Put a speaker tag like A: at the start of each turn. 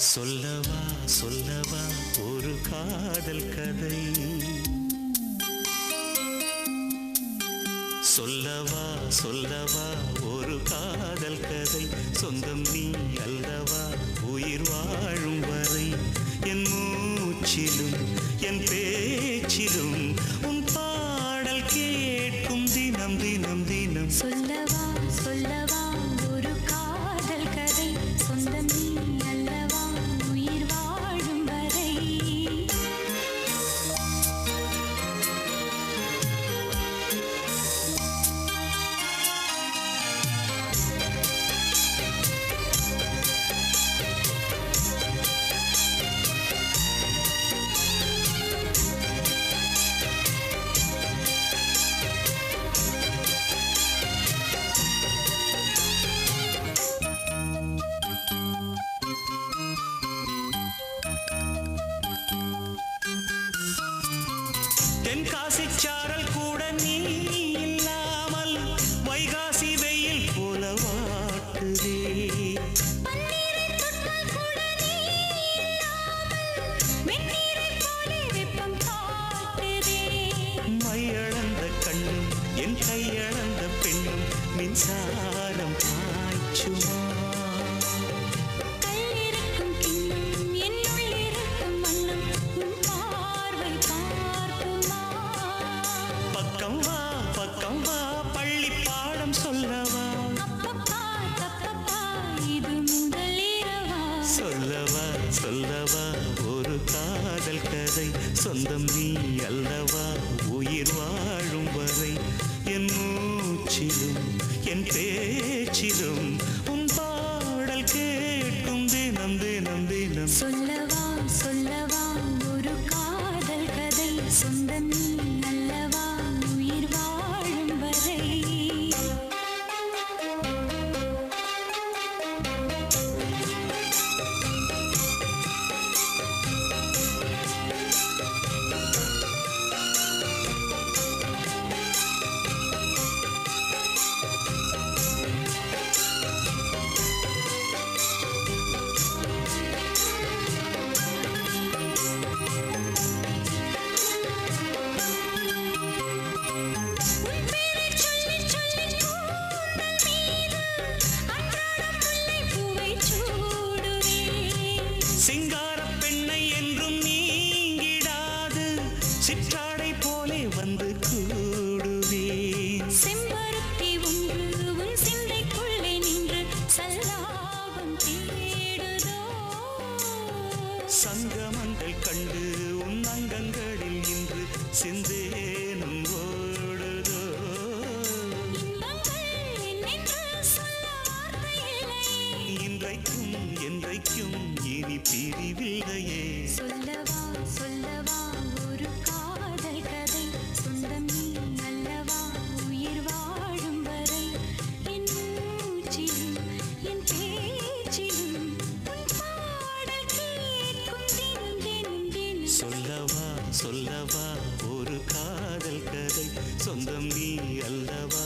A: சொல்லவா சொல்லவா ஒரு காதல் கதை. சொல்லவா சொல்லவா ஒரு காதல் கதை. சொந்தம் நீ அல்லவா உயிர் வாழும் வரை. என் மூச்சிலும் என் பேச்சிலும் உன் தென்காசி சாரல் கூட நீ இல்லாமல் வைகாசி வெயில் போல வாட்டுதே. மையளந்த கண்ணும் என் கையளந்த பெண்ணும் மின்சாரம் பாய்ச்சுமா பக்கம் வா பக்கம் வா பள்ளி பாடம் சொல்லவா? சொல்லவா சொல்லவா ஒரு காதல் கதை சொந்தம் நீ அல்லவா? உயிர் வாழும் வரை என் மூச்சிலும் என் பேச்சிலும் உன் பாடல் கேட்கும் தினம் தினம் தினம்.
B: சொல்லவா சொல்லவா ஒரு காதல் கதை சொந்தம் நீ
A: சங்கமங்கள் கண்டு உன் அங்கங்களில் இன்று சிந்தேனும் ஓடுதோ? இன்றைக்கும் என்றைக்கும் இனி பிரிவில்லையே.
B: சொல்லவா சொல்லவா ஒரு கா
A: சொந்தம் நீ அல்லவா?